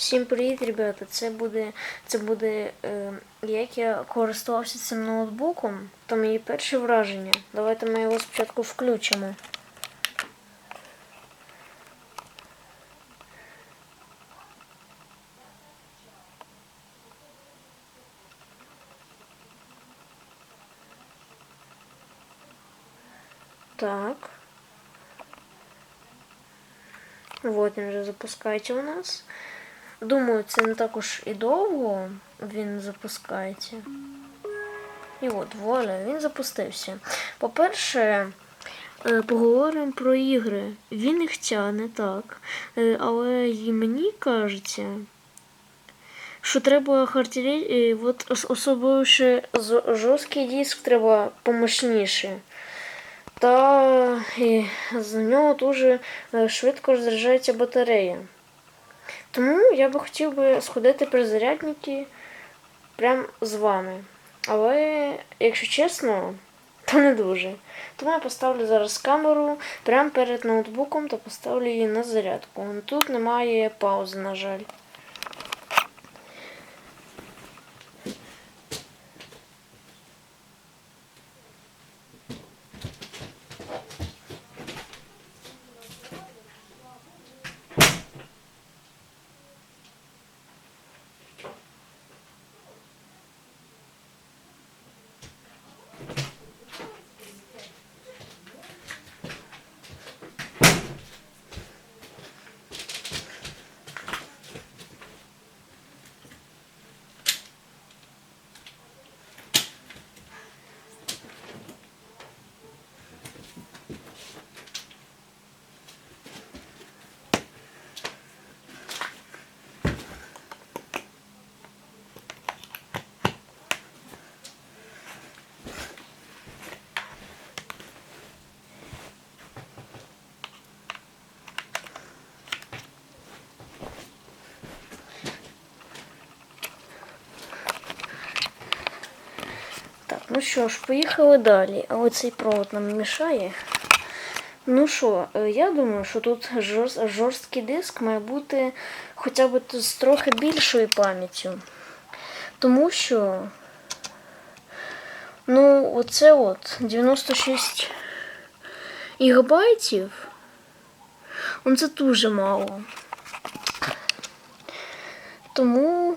Всім привіт, ребята! Це буде, це буде е, як я користувався цим ноутбуком, то мої перші враження. Давайте ми його спочатку включимо. Так. Вот він вже запускається у нас. Думаю, це не також і довго він запускається. І от, вуаля, він запустився. По-перше, е, поговоримо про ігри. Він їх тягне, так. Е, Але і мені кажеться, що треба хартірі... от ос- особливо ще жорсткий диск треба помощніше. Та і з нього дуже е, швидко розряджається батарея. Тому я би хотів би сходити при зарядники прям з вами. Але, якщо чесно, то не дуже. Тому я поставлю зараз камеру прямо перед ноутбуком та поставлю її на зарядку. Тут немає паузи, на жаль. Ну що ж, поїхали далі. А оцей провод нам мішає. Ну що, е, я думаю, що тут жорст, жорсткий диск має бути хоча б з трохи більшою пам'яттю. Тому що. Ну, оце от 96 гігабайтів. Ну, це дуже мало. Тому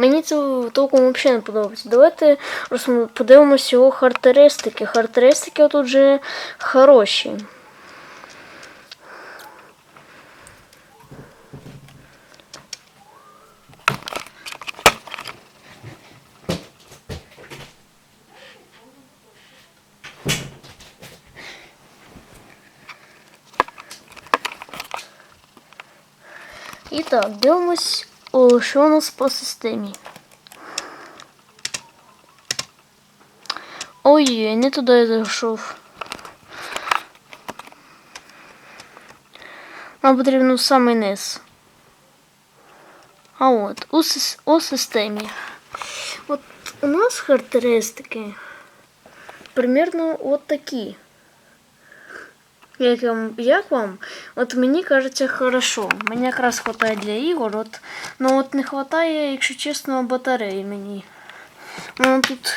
Мені це толком взагалі не подобається. Давайте подивимося його характеристики. Характеристики тут вже хороші. І так, дивимось, о, що у нас по системі. Ой, не туди я зайшов. Нам потрібно самий низ. А от, у, у системі. От у нас характеристики примерно от такі. Як вам, як вам? От мені кажеться хорошо. Мені якраз хватає для ігор. От, ну от не хватає, якщо чесно, батареї мені. Ну тут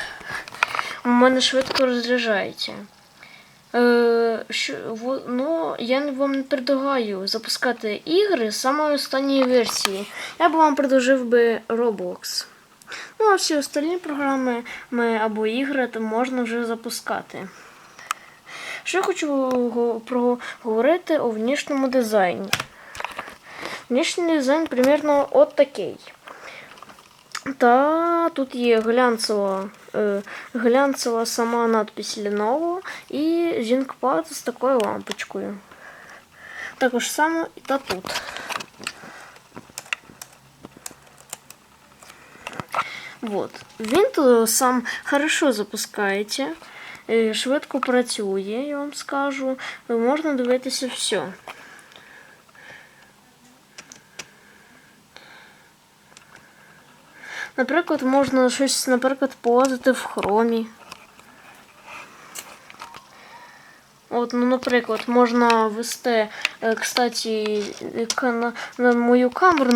у мене швидко розряджається. Е, що, во- ну, я вам не предлагаю запускати ігри з самої останньої версії. Я б вам предложив би Roblox. Ну, а всі остальні програми ми, або ігри то можна вже запускати. Що я хочу проговорити у внішньому дизайні. Внішній дизайн примерно от такий. Та тут є глянцева, е, глянцева сама надпись Lenovo і жінкпад з такою лампочкою. Також само і та тут. Вот. Він сам хорошо запускається, е, швидко працює, я вам скажу. Можна дивитися все. Наприклад, можна щось, наприклад, полазити в хромі. От, ну, наприклад, можна ввести, е, кстати, на, на мою камеру,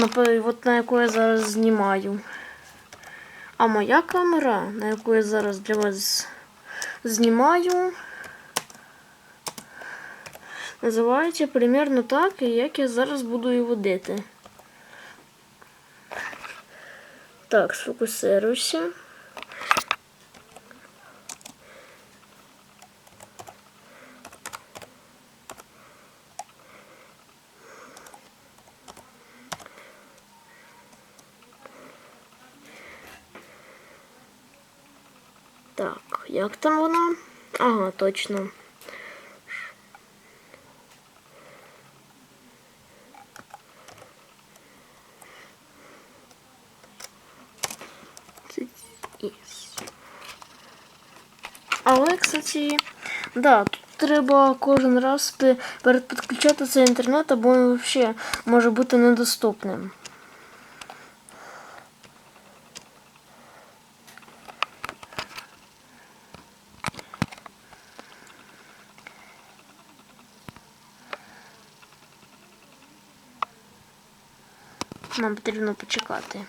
от на яку я зараз знімаю. А моя камера, на яку я зараз для вас знімаю, називається примерно так, як я зараз буду її водити. Так, сфокусируйся. Так, як там вона? Ага, точно. Але, кстати, да, тут треба кожен раз перед підключати цей інтернет, або він взагалі може бути недоступним. Нам потрібно почекати.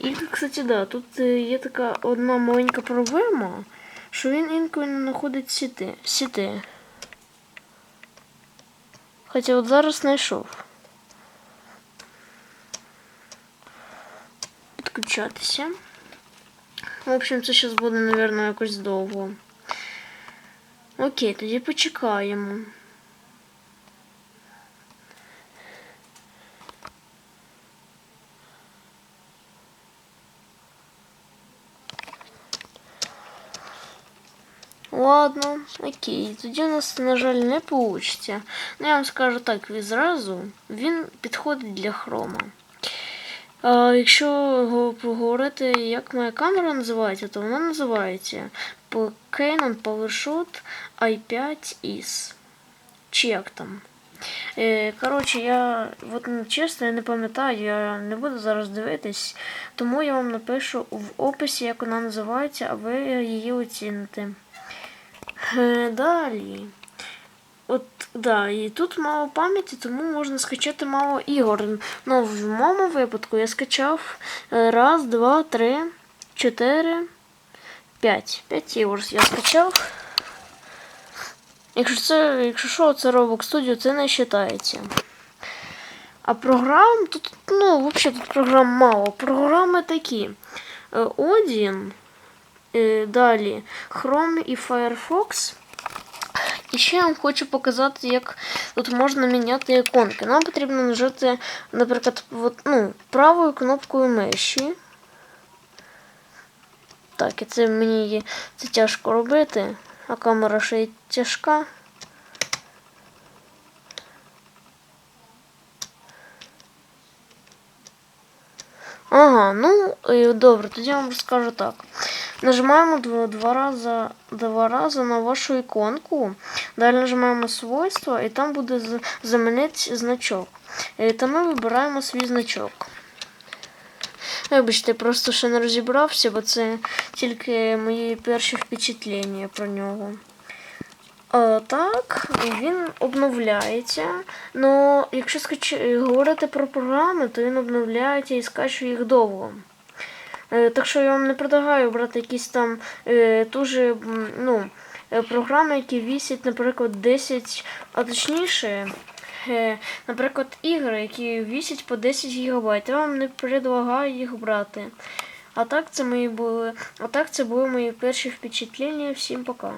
І, кстати, да, тут е, є така одна маленька проблема, що він інколи не знаходить сіти. сіти. Хоча от зараз знайшов. Підключатися. В общем, це зараз буде, мабуть, якось довго. Окей, тоді почекаємо. Ладно, окей. Тоді у нас, на жаль, не вийде. Ну, я вам скажу так, відразу він підходить для хрома. Якщо го- поговорити, як моя камера називається, то вона називається Canon PowerShot i5 is. Чи як там? Е, коротше, я от, ну, чесно, я не пам'ятаю, я не буду зараз дивитись, тому я вам напишу в описі, як вона називається, а ви її оціните. Е, Далі. От, да, і тут мало пам'яті, тому можна скачати мало ігор. Ну, в моєму випадку я скачав е, раз, два, три, чотири, п'ять. П'ять ігор я скачав. Якщо це, якщо що, це Roblox Studio, це не вважається. А програм тут, ну, взагалі тут програм мало. Програми такі. Е, Один, е, далі Chrome і Firefox. І ще я вам хочу показати, як тут можна міняти іконки. Нам потрібно нажати, наприклад, от, ну, правою кнопкою миші. Так, і це мені є- це тяжко робити, а камера ще й тяжка. Ага, ну і добре, тоді я вам розкажу так. Нажимаємо два, два, рази, два рази на вашу іконку. Далі нажимаємо свойства і там буде замінити значок. І там ми вибираємо свій значок. Вибачте, просто ще не розібрався, бо це тільки мої перші впечатлення про нього. А, так, він обновляється. Ну, якщо скач... говорити про програми, то він обновляється і скачує їх довго. Е, Так що я вам не предлагаю брати якісь там е, дуже ну, е, програми, які вісять, наприклад, 10, а точніше, е, наприклад, ігри, які вісять по 10 ГБ. Я вам не предлагаю їх брати. А так це мої були. А так це були мої перші впечатлення. Всім пока.